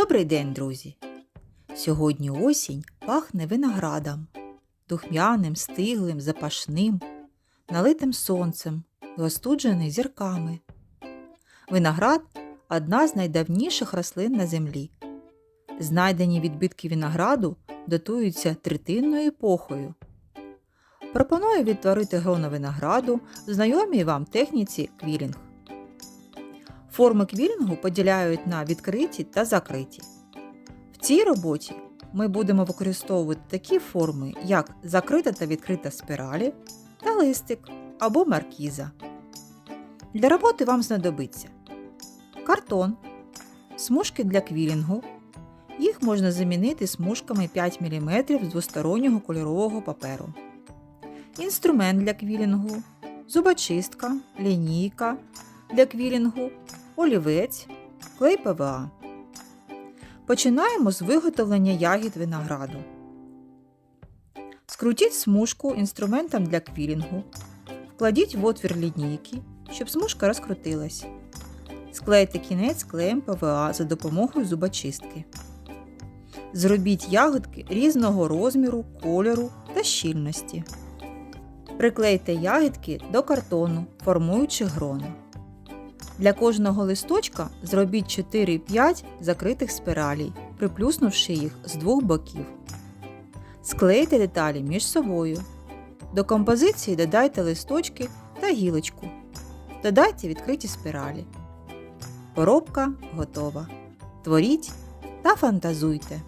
Добрий день, друзі! Сьогодні осінь пахне виноградом, духмяним, стиглим, запашним, налитим сонцем і остуджений зірками. Виноград одна з найдавніших рослин на землі. Знайдені відбитки винограду датуються третинною епохою. Пропоную відтворити гроно винограду в знайомій вам техніці квілінг. Форми квілінгу поділяють на відкриті та закриті. В цій роботі ми будемо використовувати такі форми, як закрита та відкрита спіралі та листик або маркіза. Для роботи вам знадобиться картон, смужки для квілінгу. Їх можна замінити смужками 5 мм з двостороннього кольорового паперу. Інструмент для квілінгу, зубочистка, лінійка для квілінгу, олівець, клей ПВА. Починаємо з виготовлення ягід винограду. Скрутіть смужку інструментом для квілінгу. Вкладіть в отвір лінійки, щоб смужка розкрутилась. Склейте кінець клеєм ПВА за допомогою зубочистки. Зробіть ягодки різного розміру, кольору та щільності. Приклейте ягідки до картону, формуючи гроно. Для кожного листочка зробіть 4-5 закритих спіралей, приплюснувши їх з двох боків. Склейте деталі між собою. До композиції додайте листочки та гілочку. Додайте відкриті спіралі. Поробка готова. Творіть та фантазуйте.